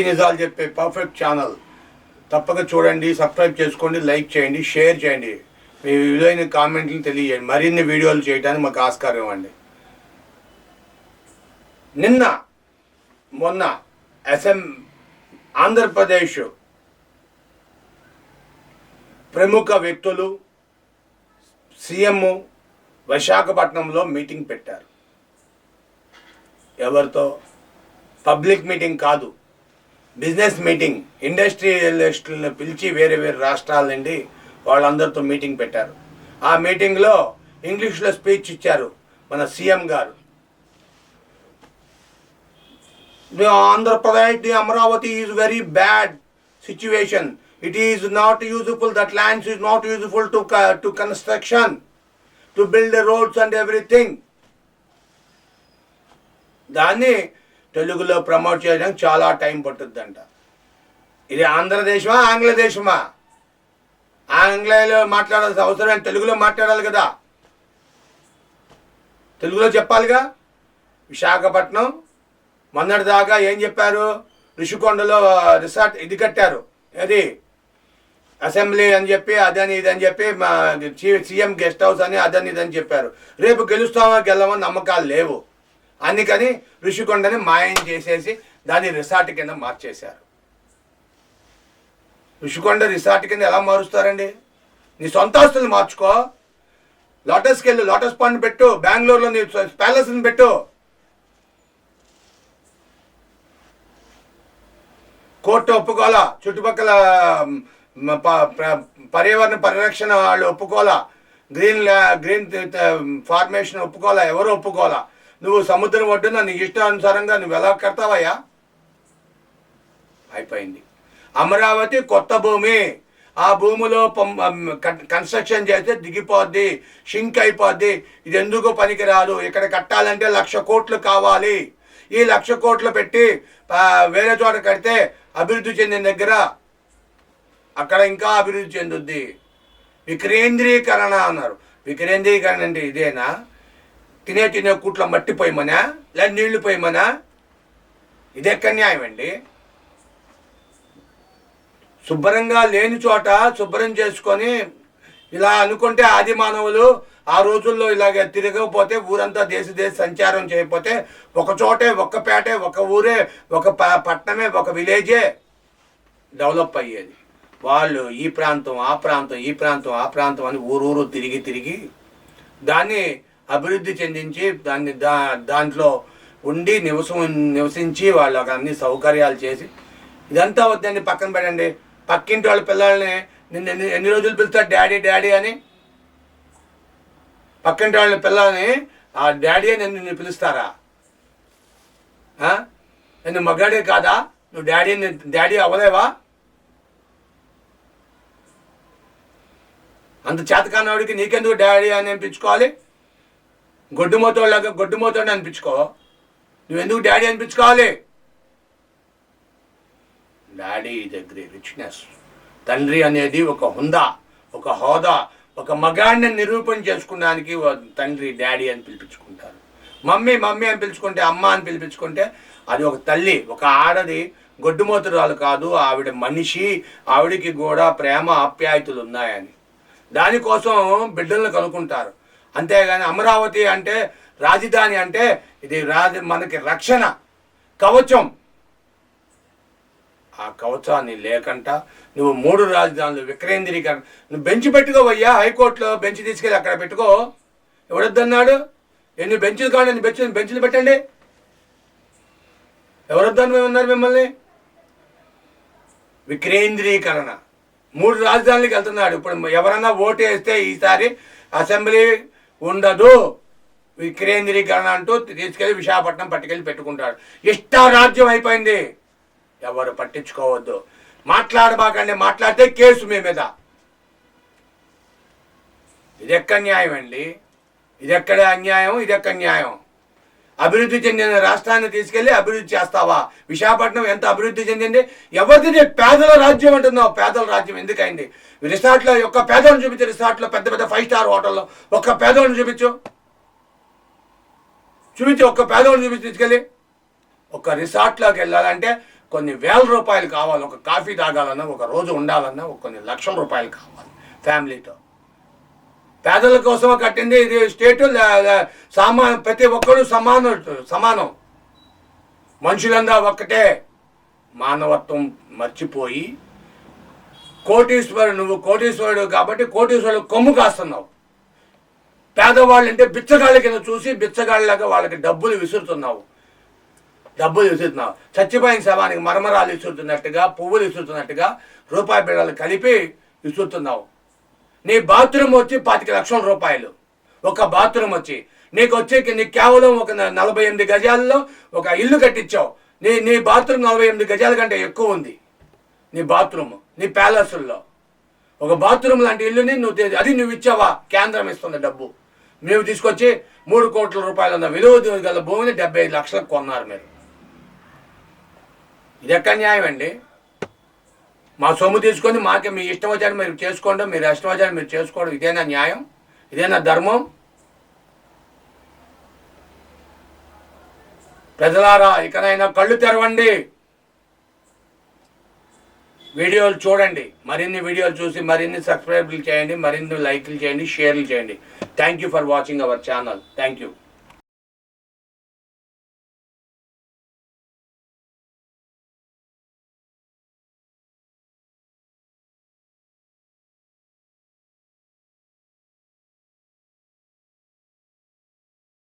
ఇంటి నిజాలు చెప్పే పర్ఫెక్ట్ ఛానల్ తప్పక చూడండి సబ్స్క్రైబ్ చేసుకోండి లైక్ చేయండి షేర్ చేయండి. మీ విలువైన కామెంట్లు తెలియజేయండి. మరిన్ని వీడియోలు చేయడానికి మాకు ఆస్కారం ఇవ్వండి. నిన్న మొన్న అసెం ఆంధ్రప్రదేశ్ ప్రముఖ వ్యక్తులు సీఎం విశాఖపట్నంలో మీటింగ్ పెట్టారు. ఎవరితో? పబ్లిక్ మీటింగ్ కాదు. Business meeting. ఇండస్ట్రియలిస్టులను పిలిచి వేరే వేరే రాష్ట్రాల నుండి వాళ్ళందరితో మీటింగ్ పెట్టారు. ఆ మీటింగ్లో ఇంగ్లీష్లో స్పీచ్ ఇచ్చారు మన సీఎం గారు. Andhra Pradesh the Amaravati is very bad situation it is not useful that lands is not useful to to construction to build roads and everything దాన్ని తెలుగులో ప్రమోట్ చేయడానికి చాలా టైం పట్టుద్దంట. ఇది ఆంధ్రదేశమా ఆంగ్లదేశమా? ఆంగ్లేయులో మాట్లాడాల్సిన అవసరం తెలుగులో మాట్లాడాలి కదా. తెలుగులో చెప్పాలిగా? విశాఖపట్నం మొన్నటి దాకా ఏం చెప్పారు? ఋషికొండలో రిసార్ట్ ఇది కట్టారు. అది అసెంబ్లీ అని చెప్పి అదని ఇదని చెప్పి మా సీఎం గెస్ట్ హౌస్ అని అదని ఇదని చెప్పారు. రేపు గెలుస్తామో గెలవా నమ్మకాలు లేవు. అందుకని ఋషికొండని మాయం చేసేసి దాన్ని రిసార్ట్ కింద మార్చేశారు. ఋషికొండ రిసార్ట్ కింద ఎలా మారుస్తారండి? నీ సొంత ఆస్తులు మార్చుకో. లోటస్కి వెళ్ళి లోటస్ పాండ్ పెట్టు బెంగళూరులో నీ ప్యాలెస్ని పెట్టు. కోర్టు ఒప్పుకోలా చుట్టుపక్కల పర్యావరణ పరిరక్షణ వాళ్ళు ఒప్పుకోలా గ్రీన్ గ్రీన్ ఫార్మేషన్ ఒప్పుకోలా ఎవరు ఒప్పుకోలా నువ్వు సముద్రం ఒడ్డున నీ ఇష్టానుసారంగా నువ్వు ఎలా కడతావయ్యా? అయిపోయింది. అమరావతి కొత్త భూమి. ఆ భూమిలో కన్స్ట్రక్షన్ చేస్తే దిగిపోద్ది షింక్ అయిపోద్ది. ఇది ఎందుకు పనికిరాదు? ఇక్కడ కట్టాలంటే లక్ష కోట్లు కావాలి. ఈ లక్ష కోట్లు పెట్టి వేరే చోట కడితే అభివృద్ధి చెందిన దగ్గర అక్కడ ఇంకా అభివృద్ధి చెందుద్ది. వికేంద్రీకరణ అన్నారు. వికేంద్రీకరణ అంటే ఇదేనా? తినే తినే కూట్ల మట్టి పోయమనా? లేదా నీళ్ళు పోయమనా? ఇదెక్కడ న్యాయం అండి? శుభ్రంగా లేని చోట శుభ్రం చేసుకొని ఇలా అనుకుంటే ఆది మానవులు ఆ రోజుల్లో ఇలాగ తిరగకపోతే ఊరంతా దేశ దేశ సంచారం చేయకపోతే ఒక చోటే ఒక పేటే ఒక ఊరే ఒక ప- పట్టణమే ఒక విలేజే డెవలప్ అయ్యేది. వాళ్ళు ఈ ప్రాంతం ఆ ప్రాంతం ఈ ప్రాంతం ఆ ప్రాంతం అని ఊరూరు తిరిగి తిరిగి దాన్ని అభివృద్ధి చెందించి దాన్ని దా దాంట్లో ఉండి నివసం నివసించి వాళ్ళకి అన్ని సౌకర్యాలు చేసి ఇదంతా వద్దండి పక్కన పెట్టండి. పక్కింటి వాళ్ళ పిల్లల్ని నిన్ను ఎన్ని ఎన్ని రోజులు పిలుస్తారు? డాడీ డాడీ అని? పక్కింటి వాళ్ళ పిల్లల్ని ఆ డాడీ అని నిన్ను పిలుస్తారా? నేను నిన్ను మగాడే కాదా? నువ్వు డాడీ డాడీ అవ్వలేవా? అంత చేతకానవాడికి నీకెందుకు డాడీ అని అనిపించుకోవాలి గొడ్డుమోతోళ్ళగా గొడ్డుమోతోని అనిపించుకో. నువ్వు ఎందుకు డాడీ అనిపించుకోవాలి? డాడీ దగ్గర రిచ్నెస్. తండ్రి అనేది ఒక హుందా ఒక హోదా ఒక మగాడిని నిరూపణ చేసుకోవడానికి తండ్రి డాడీ అని పిలిపించుకుంటారు. మమ్మీ మమ్మీ అని పిలుచుకుంటే అమ్మ అని పిలిపించుకుంటే అది ఒక తల్లి ఒక ఆడది గొడ్డుమోతురాలు కాదు ఆవిడ మనిషి ఆవిడకి కూడా ప్రేమ ఆప్యాయతలు ఉన్నాయని. దానికోసం బిడ్డలను కనుక్కుంటారు. అంతేగాని అమరావతి అంటే రాజధాని అంటే ఇది రాజ మనకి రక్షణ. కవచం. ఆ కవచాన్ని లేకంట. నువ్వు మూడు రాజధానులు విక్రేంద్రీకరణ. నువ్వు బెంచ్ పెట్టుకోవయ్యా హైకోర్టులో బెంచ్ తీసుకెళ్ళి అక్కడ పెట్టుకో. ఎవరొద్దన్నాడు? ఎన్ని బెంచులు కావాలి ఎన్ని బెంచులు పెట్టండి. ఎవరొద్దని మేము ఉన్నారు మిమ్మల్ని? వికేంద్రీకరణ మూడు రాజధానులకు వెళ్తున్నాడు. ఇప్పుడు ఎవరన్నా ఓటు వేస్తే ఈసారి అసెంబ్లీ ఉండదు. వికేంద్రీకరణ అంటూ తీసుకెళ్ళి విశాఖపట్నం పట్టుకెళ్ళి పెట్టుకుంటాడు. ఇష్టారాజ్యం అయిపోయింది. ఎవరు పట్టించుకోవద్దు. మాట్లాడబాకండి మాట్లాడితే కేసు మీ మీద. ఇది ఎక్కడ న్యాయం అండి ఇది ఎక్కడ అన్యాయం? ఇది ఎక్కడ న్యాయం? అభివృద్ధి చెందిన రాష్ట్రాన్ని తీసుకెళ్ళి అభివృద్ధి చేస్తావా? విశాఖపట్నం ఎంత అభివృద్ధి చెందింది? ఎవరిది పేదల రాజ్యం అంటున్నావు పేదల రాజ్యం ఎందుకైంది? రిసార్ట్లో యొక్క పేదలను చూపించు రిసార్ట్లో పెద్ద పెద్ద ఫైవ్ స్టార్ హోటల్లో ఒక్క పేదలను చూపించు. చూపించు ఒక్క పేదలను చూపించి తీసుకెళ్ళి. ఒక రిసార్ట్లోకి వెళ్ళాలంటే కొన్ని వేల రూపాయలు కావాలి. ఒక కాఫీ తాగాలన్నా ఒక రోజు ఉండాలన్నా కొన్ని లక్షల రూపాయలు కావాలి. ఫ్యామిలీతో. పేదల కోసం కట్టింది. ఇది స్టేటు లే- ప్రతి ఒక్కరు సమానం సమానం. మనుషులందా ఒక్కటే. మానవత్వం మర్చిపోయి కోటీశ్వరుడు నువ్వు కోటీశ్వరుడు కాబట్టి కోటీశ్వరుడు కొమ్ము కాస్తున్నావు. పేదవాళ్ళు అంటే బిచ్చగాళ్ళ కింద చూసి బిచ్చగాళ్ళలాగా వాళ్ళకి డబ్బులు విసురుతున్నావు. డబ్బులు విసురుతున్నావు. చచ్చిపోయిన శవానికి మరమరాలు విసురుతున్నట్టుగా పువ్వులు విసురుతున్నట్టుగా రూపాయి బిడ్డలు కలిపి విసురుతున్నావు. నీ బాత్రూమ్ వచ్చి పాతిక లక్షల రూపాయలు. ఒక బాత్రూమ్ వచ్చి నీకు వచ్చి నీకు కేవలం ఒక నలభై ఎనిమిది గజాల్లో ఒక ఇల్లు కట్టించావు. నీ నీ బాత్రూమ్ నలభై ఎనిమిది గజాల కంటే ఎక్కువ ఉంది. నీ బాత్రూమ్ నీ ప్యాలెస్ల్లో ఒక బాత్రూమ్ లాంటి ఇల్లుని నువ్వు అది నువ్వు ఇచ్చావా? కేంద్రం ఇస్తుంది డబ్బు. మేము తీసుకొచ్చి మూడు కోట్ల రూపాయలు ఉన్న విలువ గల భూమిని డెబ్బై ఐదు లక్షలకు కొన్నారు మీరు. ఇది ఎక్కడ న్యాయం అండి మా సొమ్ము తీసుకొని మాకే మీ ఇష్టం వచ్చాడు మీరు చేసుకోండి మీరు ఇష్టం మీరు చేసుకోవడం ఇదేనా న్యాయం? ఇదేనా ధర్మం? ప్రజలారా ఇకనైనా కళ్ళు తెరవండి. వీడియోలు చూడండి. మరిన్ని వీడియోలు చూసి మరిన్ని సబ్స్క్రైబ్లు చేయండి మరిన్ని లైక్లు చేయండి షేర్లు చేయండి. Thank you for watching our channel thank you